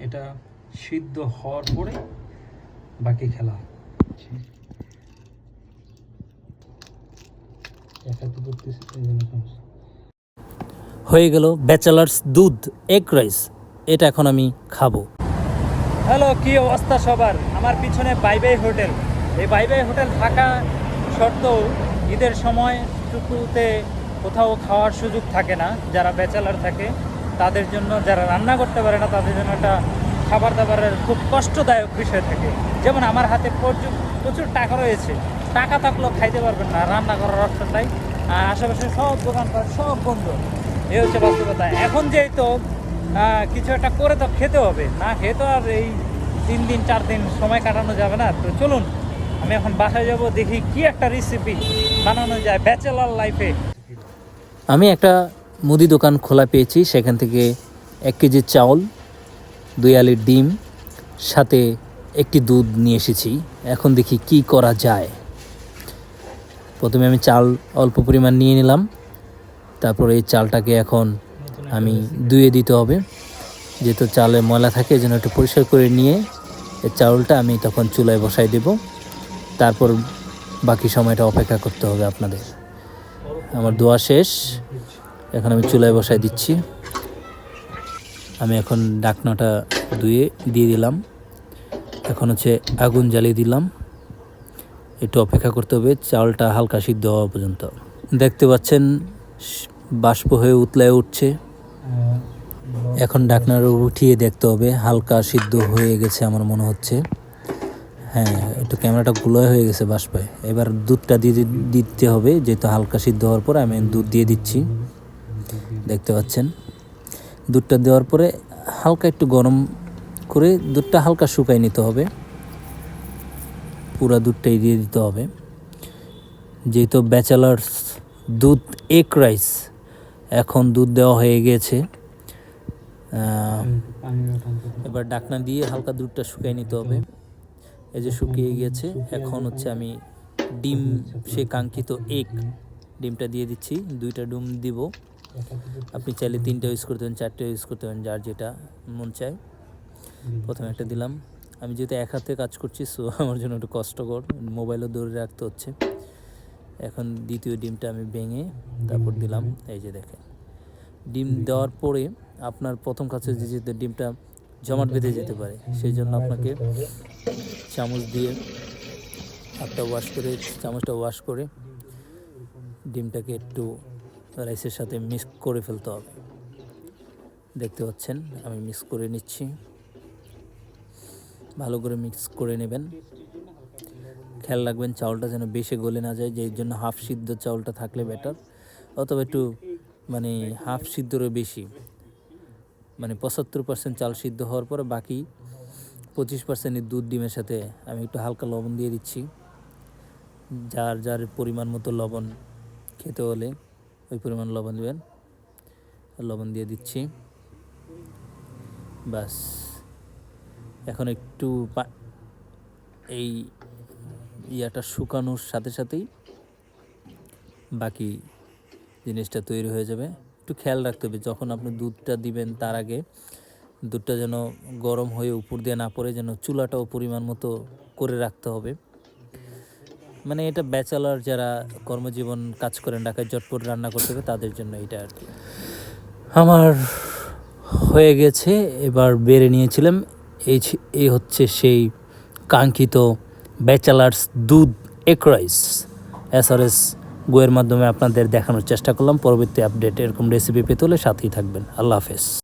এটা সিদ্ধ হওয়ার পরে বাকি খেলা। হয়ে গেল ব্যাচেলার্স দুধ এগ রাইস। এটা এখন আমি খাব। হ্যালো কি অবস্থা সবার? আমার পিছনে বাই বাই হোটেল। এই বাই বাই হোটেল থাকা সত্ত্বেও ঈদের সময় টুকুতে কোথাও খাওয়ার সুযোগ থাকে না যারা ব্যাচেলার থাকে। তাদের জন্য যারা রান্না করতে পারে না, তাদের জন্য একটা খাবার দাবারের খুব কষ্টদায়ক বিষয় থাকে। যেমন আমার হাতে প্রচুর প্রচুর টাকা রয়েছে। টাকা থাকলেও খাইতে পারবেন না, রান্না করার অর্থটাই আর আশেপাশে সব দোকানপাট, সব বন্ধ। এ হচ্ছে বাস্তবতা। এখন যেহেতু কিছু একটা করে তো খেতে হবে। না খেয়ে তো আর এই তিন দিন, চার দিন সময় কাটানো যাবে না। তো চলুন, আমি এখন বাসায় যাব, দেখি কি একটা রেসিপি বানানো যায় ব্যাচেলার লাইফে আমি একটা মুদি দোকান খোলা পেয়েছি। সেখান থেকে এক কেজি চাউল, দুই আলির ডিম, সাথে একটি দুধ নিয়ে এসেছি। এখন দেখি কি করা যায়। প্রথমে আমি চাল অল্প পরিমাণ নিয়ে নিলাম। তারপর এই চালটাকে এখন আমি ধুয়ে দিতে হবে। যেহেতু চালে ময়লা থাকে জন্য একটু পরিষ্কার করে নিয়ে এই চাউলটা আমি তখন চুলায় বসাই দেব। তারপর বাকি সময়টা অপেক্ষা করতে হবে আপনাদের। আমার দোয়া শেষ। এখন আমি চুলায় বসাই দিচ্ছি। আমি এখন ডাকনাটা ধুয়ে দিয়ে দিলাম। এখন হচ্ছে আগুন জ্বালিয়ে দিলাম। একটু অপেক্ষা করতে হবে, চালটা হালকা সিদ্ধ হওয়া পর্যন্ত। দেখতে পাচ্ছেন, বাষ্প হয়ে উতলায় উঠছে। এখন ডাকনার উঠিয়ে দেখতে হবে, হালকা সিদ্ধ হয়ে গেছে আমার মনে হচ্ছে। হ্যাঁ একটু ক্যামেরাটা গুলোয় হয়ে গেছে বাষ্পায় এবার দুধটা দিয়ে দিতে হবে, যেহেতু হালকা সিদ্ধ হওয়ার পর আমি দুধ দিয়ে দিচ্ছি। দেখতে পাচ্ছেন। দুধটা দেওয়ার পরে হালকা একটু গরম করে দুধটা হালকা শুকাই নিতে হবে। পুরা দুধটাই দিয়ে দিতে হবে। যেহেতু ব্যাচেলার্স দুধ এক রাইস এখন দুধ দেওয়া হয়ে গেছে। এবার ডাকনা দিয়ে হালকা দুধটা শুকিয়ে নিতে হবে। এই যে শুকিয়ে গেছে এখন হচ্ছে আমি ডিম, সে কাঙ্ক্ষিত এক ডিমটা দিয়ে দিচ্ছি। দুইটা ডিম দিব। আপনি চাইলে তিনটা ইউজ করতে পারেন চারটে ইউজ করতে পারেন যার যেটা মন চায়। প্রথমে একটা দিলাম। আমি যেহেতু এক হাতে কাজ করছি সো আমার জন্য একটু কষ্টকর। মোবাইলও ধরে রাখতে হচ্ছে। এখন দ্বিতীয় ডিমটা আমি ভেঙে তারপর দিলাম। এই যে দেখেন। ডিম দেওয়ার পরে আপনার প্রথম কাছে যে যে ডিমটা জমাট বেঁধে যেতে পারে সেই জন্য আপনাকে চামচ দিয়ে হাতটা ওয়াশ করে চামচটা ওয়াশ করে ডিমটাকে একটু রাইসের সাথে মিক্স করে ফেলতে হবে। দেখতে পাচ্ছেন, আমি মিক্স করে নিচ্ছি। ভালো করে মিক্স করে নেবেন। খেয়াল রাখবেন, চাউলটা যেন বেশি গলে না যায়, যেই জন্য হাফ সিদ্ধ চাউলটা থাকলে বেটার অথবা একটু মানে হাফ সিদ্ধরও বেশি। মানে পঁচাত্তর পার্সেন্ট চাল সিদ্ধ হওয়ার পরে বাকি পঁচিশ পার্সেন্টের দুধ ডিমের সাথে আমি একটু হালকা লবণ দিয়ে দিচ্ছি। যার যার পরিমাণ মতো লবণ খেতে হলে। ওই পরিমাণ লবণ দেবেন। লবণ দিয়ে দিচ্ছি। বাস এখন একটু এই ইয়াটা শুকানোর সাথে সাথেই বাকি জিনিসটা তৈরি হয়ে যাবে। একটু খেয়াল রাখতে হবে, যখন আপনি দুধটা দিবেন তার আগে দুধটা যেন গরম হয়ে উপর দিয়ে না পড়ে, যেন চুলাটাও পরিমাণ মতো করে রাখতে হবে। মানে এটা ব্যাচেলার যারা কর্মজীবন কাজ করেন, ঢাকায় চটপট রান্না করতে হবে তাদের জন্য এটা আর কি। আমার হয়ে গেছে, এবার বেড়ে নিয়েছিলাম। এই এই হচ্ছে সেই কাঙ্ক্ষিত ব্যাচেলার্স দুধ এক রাইস। এস আর এস গোয়ের মাধ্যমে আপনাদের দেখানোর চেষ্টা করলাম। পরবর্তী আপডেট এরকম রেসিপি পেতে হলে সাথেই থাকবেন। আল্লাহ হাফেজ।